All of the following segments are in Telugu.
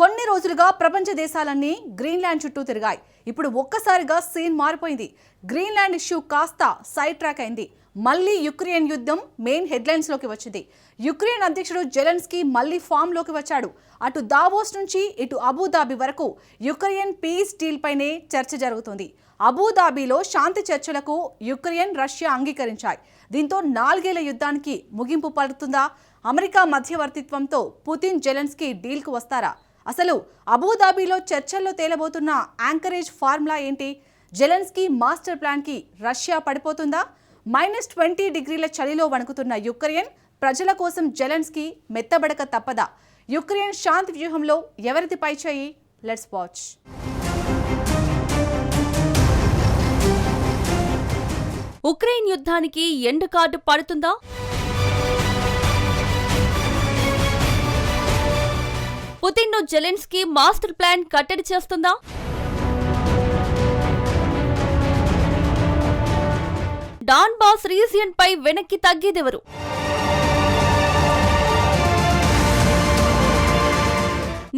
కొన్ని రోజులుగా ప్రపంచ దేశాలన్నీ గ్రీన్లాండ్ చుట్టూ తిరిగాయి. ఇప్పుడు ఒక్కసారిగా సీన్ మారిపోయింది. గ్రీన్లాండ్ ఇష్యూ కాస్త సైడ్ ట్రాక్ అయింది. మళ్ళీ యుక్రెయిన్ యుద్ధం మెయిన్ హెడ్లైన్స్లోకి వచ్చింది. యుక్రెయిన్ అధ్యక్షుడు జెలెన్స్కీ మళ్ళీ ఫామ్లోకి వచ్చాడు. అటు దావోస్ నుంచి ఇటు అబుదాబి వరకు యుక్రెయిన్ పీస్ డీల్పైనే చర్చ జరుగుతుంది. అబుదాబిలో శాంతి చర్చలకు యుక్రెయిన్ రష్యా అంగీకరించాయి. దీంతో నాలుగేళ్ళ యుద్ధానికి ముగింపు పడుతుందా అమెరికా మధ్యవర్తిత్వంతో పుతిన్ జెలెన్స్కీ డీల్కు వస్తారా? అసలు అబుదాబీలో చర్చల్లో తేలబోతున్న యాంకరేజ్ ఫార్ములా ఏంటి? జెలెన్స్కీ మాస్టర్ ప్లాన్కి రష్యా పడిపోతుందా? మైనస్ ట్వంటీ డిగ్రీల చలిలో వణుకుతున్న యుక్రెయిన్ ప్రజల కోసం జెలెన్స్కీ మెత్తబడక తప్పదా? యుక్రెయిన్ శాంతి వ్యూహంలో ఎవరిది పైచేయి? Let's watch. ఉక్రెయిన్ యుద్ధానికి ఎండ్ కార్డు పడుతుందా? పుతిన్ను జెలెన్స్కీ మాస్టర్ ప్లాన్ కట్టడి చేస్తుందా? డాన్ బాస్ రీజియన్ పై వెనక్కి తగ్గేదెవరు?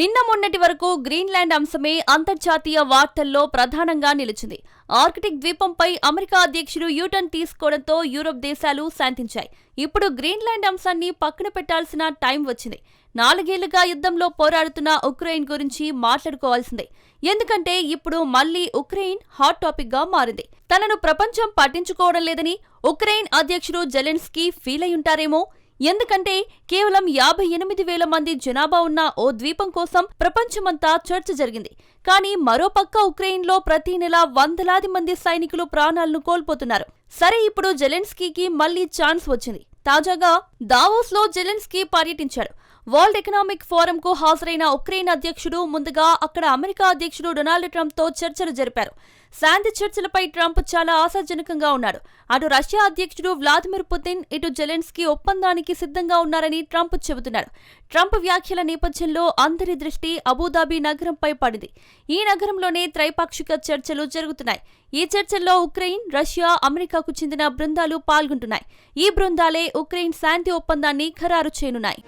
నిన్న మొన్నటి వరకు గ్రీన్లాండ్ అంశమే అంతర్జాతీయ వార్తల్లో ప్రధానంగా నిలిచింది. ఆర్కిటిక్ ద్వీపంపై అమెరికా అధ్యక్షుడు యూటర్న్ తీసుకోవడంతో యూరప్ దేశాలు శాంతించాయి. ఇప్పుడు గ్రీన్లాండ్ అంశాన్ని పక్కన పెట్టాల్సిన టైం వచ్చింది. నాలుగేళ్ళుగా యుద్ధంలో పోరాడుతున్న ఉక్రెయిన్ గురించి మాట్లాడుకోవాల్సిందే. ఎందుకంటే ఇప్పుడు మళ్ళీ ఉక్రెయిన్ హాట్ టాపిక్గా మారింది. తనను ప్రపంచం పట్టించుకోవడం లేదని ఉక్రెయిన్ అధ్యక్షుడు జెలెన్స్కీ ఫీల్ అయ్యుంటారేమో? ఎందుకంటే కేవలం యాభై ఎనిమిది వేల మంది జనాభా ఉన్న ఓ ద్వీపం కోసం ప్రపంచమంతా చర్చ జరిగింది. కానీ మరోపక్క ఉక్రెయిన్లో ప్రతి నెల వందలాది మంది సైనికులు ప్రాణాలను కోల్పోతున్నారు. సరే ఇప్పుడు జెలెన్స్కీకి మళ్ళీ ఛాన్స్ వచ్చింది. తాజాగా దావోస్లో జెలెన్స్కీ పర్యటించాడు. వరల్డ్ ఎకనామిక్ ఫోరంకు హాజరైన ఉక్రెయిన్ అధ్యక్షుడు ముందుగా అక్కడ అమెరికా అధ్యక్షుడు డొనాల్డ్ ట్రంప్తో చర్చలు జరిపారు. శాంతి చర్చలపై ట్రంప్ చాలా ఆశాజనకంగా ఉన్నాడు. అటు రష్యా అధ్యక్షుడు వ్లాదిమిర్ పుతిన్ ఇటు జెలెన్స్కీ ఒప్పందానికి సిద్ధంగా ఉన్నారని ట్రంప్ చెబుతున్నాడు ట్రంప్ వ్యాఖ్యల నేపథ్యంలో అందరి దృష్టి అబుదాబి నగరంపై పడింది. ఈ నగరంలోనే త్రైపాక్షిక చర్చలు జరుగుతున్నాయి. ఈ చర్చల్లో ఉక్రెయిన్ రష్యా అమెరికాకు చెందిన బృందాలు పాల్గొంటున్నాయి. ఈ బృందాలే ఉక్రెయిన్ శాంతి ఒప్పందాన్ని ఖరారు చేయనున్నాయి.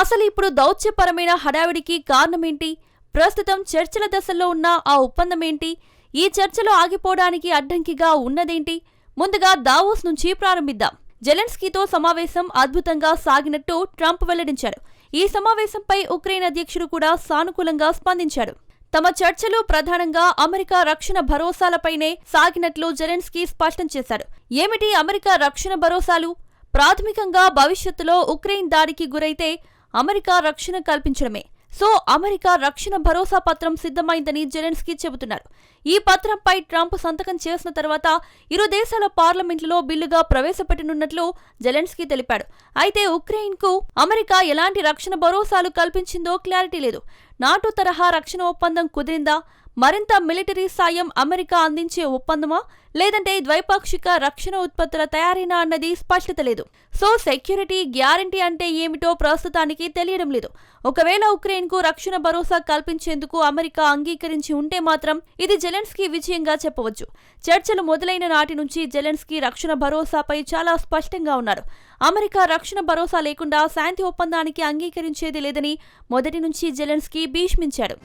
అసలు ఇప్పుడు దౌత్యపరమైన హడావిడికి కారణమేంటి? ప్రస్తుతం చర్చల దశలో ఉన్న ఆ ఒప్పందం ఏంటి ఈ చర్చలు ఆగిపోవడానికి అడ్డంకిగా ఉన్నదేంటి? ముందుగా దావోస్ నుంచి ప్రారంభిద్దాం. జెలెన్స్కీతో సమావేశం అద్భుతంగా సాగినట్టు ట్రంప్ వెల్లడించాడు ఈ సమావేశంపై ఉక్రెయిన్ అధ్యక్షుడు కూడా సానుకూలంగా స్పందించాడు. తమ చర్చలు ప్రధానంగా అమెరికా రక్షణ భరోసాలపైనే సాగినట్లు జెలెన్స్కీ స్పష్టం చేశాడు ఏమిటి అమెరికా రక్షణ భరోసాలు? ప్రాథమికంగా భవిష్యత్తులో ఉక్రెయిన్ దాడికి గురైతే అమెరికా రక్షణ కల్పించడమే. సో అమెరికా రక్షణ భరోసా పత్రం సిద్ధమైందని జెలెన్స్కీ చెబుతున్నారు. ఈ పత్రంపై ట్రంప్ సంతకం చేసిన తర్వాత ఇరు దేశాల పార్లమెంట్లో బిల్లుగా ప్రవేశపెట్టనున్నట్లు జెలెన్స్కీ తెలిపాడు. అయితే ఉక్రెయిన్కు అమెరికా ఎలాంటి రక్షణ భరోసాలు కల్పించిందో క్లారిటీ లేదు. నాటో తరహా రక్షణ ఒప్పందం కుదిరిందా? మరింత మిలిటరీ సాయం అమెరికా అందించే ఒప్పందమా? లేదంటే ద్వైపాక్షిక రక్షణ ఉత్పత్తుల తయారీనా అన్నది స్పష్టత లేదు. సో సెక్యూరిటీ గ్యారంటీ అంటే ఏమిటో ప్రస్తుతానికి తెలియడం లేదు. ఒకవేళ ఉక్రెయిన్కు రక్షణ భరోసా కల్పించేందుకు అమెరికా అంగీకరించి ఉంటే మాత్రం ఇది జెలెన్స్కీ విజయంగా చెప్పవచ్చు. చర్చలు మొదలైన నాటి నుంచి జెలెన్స్కీ రక్షణ భరోసాపై చాలా స్పష్టంగా ఉన్నారు. అమెరికా రక్షణ భరోసా లేకుండా శాంతి ఒప్పందానికి అంగీకరించేది లేదని మొదటి నుంచి జెలెన్స్కీ భీష్మించాడు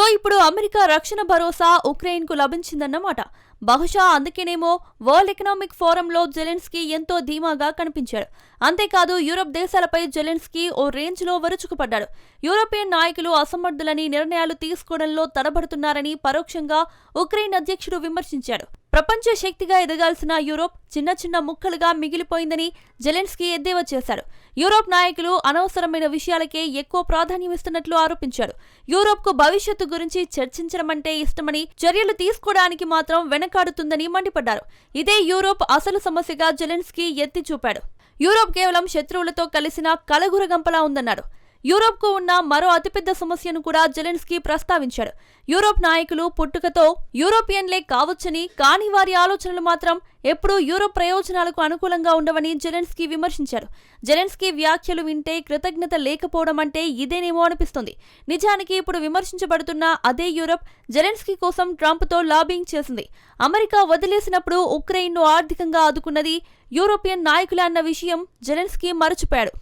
సో ఇప్పుడు అమెరికా రక్షణ భరోసా ఉక్రెయిన్కు లభించిందన్నమాట. బహుశా అందుకేనేమో వరల్డ్ ఎకనామిక్ ఫోరంలో జెలెన్స్కీ ఎంతో ధీమాగా కనిపించాడు. అంతేకాదు యూరప్ దేశాలపై జెలెన్స్కీ ఓ రేంజ్లో వరుచుకుపడ్డాడు. యూరోపియన్ నాయకులు అసమర్థులని నిర్ణయాలు తీసుకోవడంలో తడబడుతున్నారని పరోక్షంగా ఉక్రెయిన్ అధ్యక్షుడు విమర్శించాడు. ప్రపంచ శక్తిగా ఎదగాల్సిన యూరోప్ చిన్న చిన్న ముక్కలుగా మిగిలిపోయిందని జెలెన్స్కీ ఎద్దేవా చేశాడు యూరోప్ నాయకులు అనవసరమైన విషయాలకే ఎక్కువ ప్రాధాన్యమిస్తున్నట్లు ఆరోపించాడు. యూరోప్కు భవిష్యత్తు గురించి చర్చించడమంటే ఇష్టమని చర్యలు తీసుకోవడానికి మాత్రం వెనకాడుతుందని మండిపడ్డారు. ఇదే యూరోప్ అసలు సమస్యగా జెలెన్స్కీ ఎత్తి చూపాడు యూరోప్ కేవలం శత్రువులతో కలిసిన కలగురగంపలా ఉందన్నాడు యూరోప్కు ఉన్న మరో అతిపెద్ద సమస్యను కూడా జెలెన్స్కీ ప్రస్తావించాడు. యూరోప్ నాయకులు పుట్టుకతో యూరోపియన్లే కావచ్చని కానీ వారి ఆలోచనలు మాత్రం ఎప్పుడూ యూరోప్ ప్రయోజనాలకు అనుకూలంగా ఉండవని జెలెన్స్కీ విమర్శించారు. జెలెన్స్కీ వ్యాఖ్యలు వింటే కృతజ్ఞత లేకపోవడం అంటే ఇదేనేమో అనిపిస్తుంది. నిజానికి ఇప్పుడు విమర్శించబడుతున్న అదే యూరోప్ జెలెన్స్కీ కోసం ట్రంప్తో లాబింగ్ చేసింది. అమెరికా వదిలేసినప్పుడు ఉక్రెయిన్ను ఆర్థికంగా ఆదుకున్నది యూరోపియన్ నాయకులే అన్న విషయం జెలెన్స్కీ మరచిపోయాడు.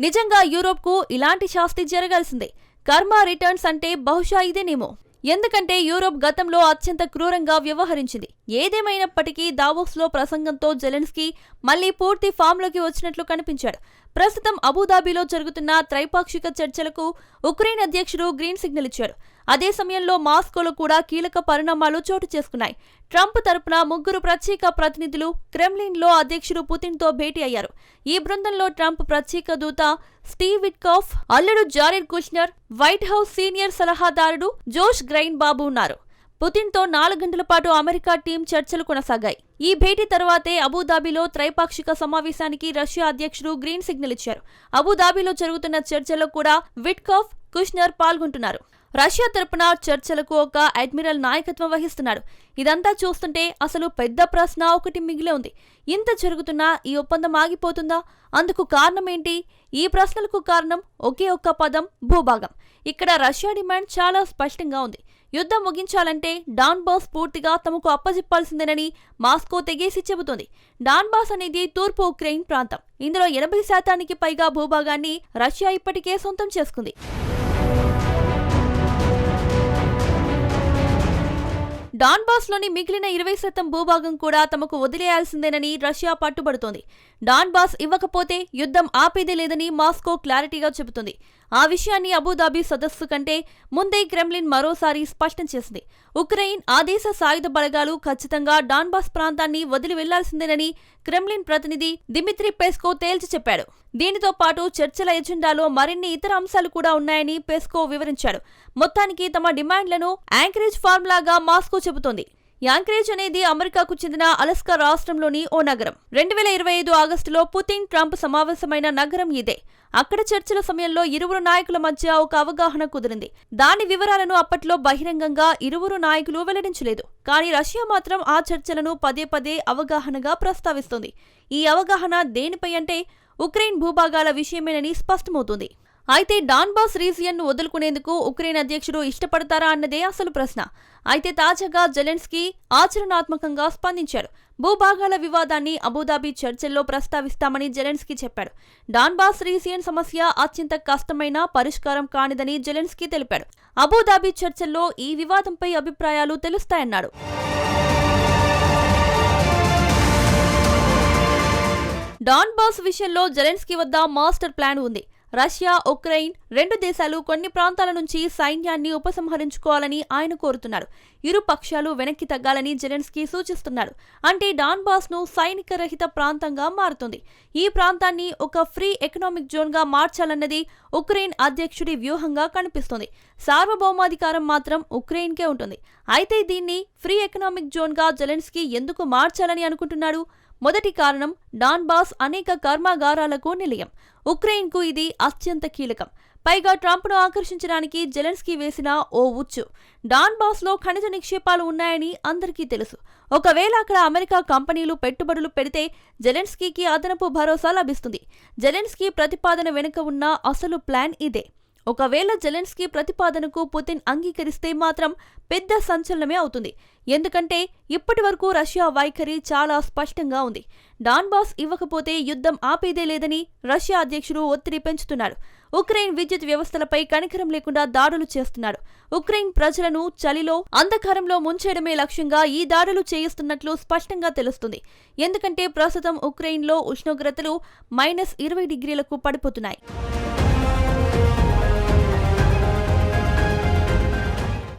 నిజంగా యూరోప్కు ఇలాంటి శాస్తి జరగాల్సిందే. కర్మ రిటర్న్స్ అంటే బహుశా ఇదేనేమో. ఎందుకంటే యూరోప్ గతంలో అత్యంత క్రూరంగా వ్యవహరించింది. ఏదేమైనప్పటికీ దావోస్లో ప్రసంగంతో జెలెన్స్కీ మళ్ళీ పూర్తి ఫామ్లోకి వచ్చినట్లు కనిపించాడు. ప్రస్తుతం అబుదాబిలో జరుగుతున్న త్రైపాక్షిక చర్చలకు ఉక్రెయిన్ అధ్యక్షుడు గ్రీన్ సిగ్నల్ ఇచ్చాడు. అదే సమయంలో మాస్కోలో కూడా కీలక పరిణామాలు చోటు చేసుకున్నాయి. ట్రంప్ తరపున ముగ్గురు ప్రత్యేక ప్రతినిధులు క్రెమ్లిన్లో అధ్యక్షుడు పుతిన్తో భేటీ అయ్యారు. ఈ బృందంలో ట్రంప్ ప్రత్యేక దూత స్టీవ్ విట్కాఫ్ అల్లుడు Jared Kushner White House senior సలహాదారుడు Josh grain బాబు ఉన్నారు. పుతిన్తో నాలుగు గంటల పాటు అమెరికా టీం చర్చలు కొనసాగాయి. ఈ భేటీ తర్వాతే అబుదాబిలో త్రైపాక్షిక సమావేశానికి రష్యా అధ్యక్షుడు గ్రీన్ సిగ్నల్ ఇచ్చారు. అబుదాబిలో జరుగుతున్న చర్చల్లో కూడా విట్కాఫ్ కుష్నర్ పాల్గొంటున్నారు. రష్యా తరపున చర్చలకు ఒక అడ్మిరల్ నాయకత్వం వహిస్తున్నాడు. ఇదంతా చూస్తుంటే అసలు పెద్ద ప్రశ్న ఒకటి మిగిలే ఉంది. ఇంత జరుగుతున్నా ఈ ఒప్పందం ఆగిపోతుందా? అందుకు కారణం ఏంటి? ఈ ప్రశ్నలకు కారణం ఒకే ఒక్క పదం భూభాగం. ఇక్కడ రష్యా డిమాండ్ చాలా స్పష్టంగా ఉంది. యుద్ధం ముగించాలంటే డాన్బాస్ పూర్తిగా తమకు అప్పజెప్పాల్సిందేనని మాస్కో తెగేసి చెబుతోంది. డాన్బాస్ అనేది తూర్పు ఉక్రెయిన్ ప్రాంతం. ఇందులో ఎనభై శాతానికి పైగా భూభాగాన్ని రష్యా ఇప్పటికే సొంతం చేసుకుంది. డాన్బాస్లోని మిగిలిన ఇరవై శాతం భూభాగం కూడా తమకు వదిలేయాల్సిందేనని రష్యా పట్టుబడుతోంది. డాన్బాస్ ఇవ్వకపోతే యుద్ధం ఆపేదే లేదని మాస్కో క్లారిటీగా చెబుతుంది. ఆ విషయాన్ని అబుదాబి సదస్సు కంటే ముందే క్రెమ్లిన్ మరోసారి స్పష్టం చేసింది. ఉక్రెయిన్ ఆ దేశ సాయుధ బలగాలు ఖచ్చితంగా డాన్బాస్ ప్రాంతాన్ని వదిలి వెళ్ళాల్సిందేనని క్రెమ్లిన్ ప్రతినిధి దిమిత్రి పెస్కో తేల్చి చెప్పాడు. దీనితో పాటు చర్చల ఎజెండాలో మరిన్ని ఇతర అంశాలు కూడా ఉన్నాయని పెస్కో వివరించాడు. మొత్తానికి తమ డిమాండ్లను యాంకరేజ్ ఫార్ములాగా మాస్కో చెబుతోంది. యాంకరేజ్ అనేది అమెరికాకు చెందిన అలస్కా రాష్ట్రంలోని ఓ నగరం. రెండు వేల ఇరవై ఐదు ఆగస్టులో పుతిన్ ట్రంప్ సమావేశమైన నగరం ఇదే. అక్కడ చర్చల సమయంలో ఇరువురు నాయకుల మధ్య ఒక అవగాహన కుదిరింది. దాని వివరాలను అప్పట్లో బహిరంగంగా ఇరువురు నాయకులు వెల్లడించలేదు. కానీ రష్యా మాత్రం ఆ చర్చలను పదే పదే అవగాహనగా ప్రస్తావిస్తోంది. ఈ అవగాహన దేనిపై అంటే ఉక్రెయిన్ భూభాగాల విషయమేనని స్పష్టమవుతుంది. అయితే డాన్బాస్ రీజియన్ను వదులుకునేందుకు ఉక్రెయిన్ అధ్యక్షుడు ఇష్టపడతారా అన్నదే అసలు ప్రశ్న. అయితే తాజాగా జెలెన్స్కీ ఆచరణాత్మకంగా స్పందించాడు భూభాగాల వివాదాన్ని అబుదాబి చర్చల్లో ప్రస్తావిస్తామని జెలెన్స్కీ చెప్పాడు. డాన్బాస్ రీజియన్ సమస్య అత్యంత కష్టమైన పరిష్కారం కానిదని జెలెన్స్కీ తెలిపాడు. అబుదాబి చర్చల్లో ఈ వివాదంపై అభిప్రాయాలు తెలుస్తాయన్నాడు. డాన్బాస్ విషయంలో జెలెన్స్కీ వద్ద మాస్టర్ ప్లాన్ ఉంది. రష్యా ఉక్రెయిన్ రెండు దేశాలు కొన్ని ప్రాంతాల నుంచి సైన్యాన్ని ఉపసంహరించుకోవాలని ఆయన కోరుతున్నారు. ఇరు పక్షాలు వెనక్కి తగ్గాలని జెలెన్స్కీ సూచిస్తున్నాడు అంటే డాన్బాస్ను సైనిక రహిత ప్రాంతంగా మారుతుంది. ఈ ప్రాంతాన్ని ఒక ఫ్రీ ఎకనామిక్ జోన్గా మార్చాలన్నది ఉక్రెయిన్ అధ్యక్షుడి వ్యూహంగా కనిపిస్తుంది. సార్వభౌమాధికారం మాత్రం ఉక్రెయిన్కే ఉంటుంది. అయితే దీన్ని ఫ్రీ ఎకనామిక్ జోన్గా జెలెన్స్కీ ఎందుకు మార్చాలని అనుకుంటున్నాడు మొదటి కారణం డాన్బాస్ అనేక కర్మాగారాలకు నిలయం. ఉక్రెయిన్కు ఇది అత్యంత కీలకం. పైగా ట్రంప్ను ఆకర్షించడానికి జెలెన్స్కీ వేసిన ఓ ఉచ్చు. డాన్బాస్లో ఖనిజ నిక్షేపాలు ఉన్నాయని అందరికీ తెలుసు. ఒకవేళ అక్కడ అమెరికా కంపెనీలు పెట్టుబడులు పెడితే జెలెన్స్కీకి అదనపు భరోసా లభిస్తుంది. జెలెన్స్కీ ప్రతిపాదన వెనుక ఉన్న అసలు ప్లాన్ ఇదే. ఒకవేళ జెలెన్స్కీ ప్రతిపాదనకు పుతిన్ అంగీకరిస్తే మాత్రం పెద్ద సంచలనమే అవుతుంది. ఎందుకంటే ఇప్పటి వరకు రష్యా వైఖరి చాలా స్పష్టంగా ఉంది. డాన్బాస్ ఇవ్వకపోతే యుద్ధం ఆపేదే లేదని రష్యా అధ్యక్షుడు ఒత్తిడి పెంచుతున్నాడు ఉక్రెయిన్ విద్యుత్ వ్యవస్థలపై కనికరం లేకుండా దాడులు చేస్తున్నాడు ఉక్రెయిన్ ప్రజలను చలిలో అంధకారంలో ముంచేయడమే లక్ష్యంగా ఈ దాడులు చేయిస్తున్నట్లు స్పష్టంగా తెలుస్తుంది. ఎందుకంటే ప్రస్తుతం ఉక్రెయిన్లో ఉష్ణోగ్రతలు మైనస్ ఇరవై డిగ్రీలకు పడిపోతున్నాయి.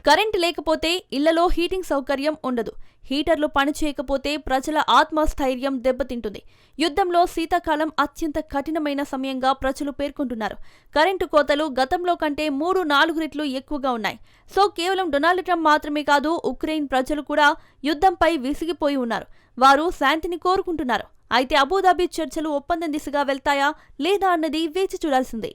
కరెంట్ లేకపోతే ఇళ్ళలో హీటింగ్ సౌకర్యం ఉండదు. హీటర్లు పనిచేయకపోతే ప్రజల ఆత్మస్థైర్యం దెబ్బతింటుంది. యుద్ధంలో శీతాకాలం అత్యంత కఠినమైన సమయంగా ప్రజలు పేర్కొంటున్నారు. కరెంటు కోతలు గతంలో కంటే మూడు నాలుగు రెట్లు ఎక్కువగా ఉన్నాయి. సో కేవలం డొనాల్డ్ ట్రంప్ మాత్రమే కాదు ఉక్రెయిన్ ప్రజలు కూడా యుద్ధంపై విసిగిపోయి ఉన్నారు. వారు శాంతిని కోరుకుంటున్నారు. అయితే అబుదాబి చర్చలు ఒప్పందం దిశగా వెళ్తాయా లేదా అన్నది వేచి చూడాల్సిందే.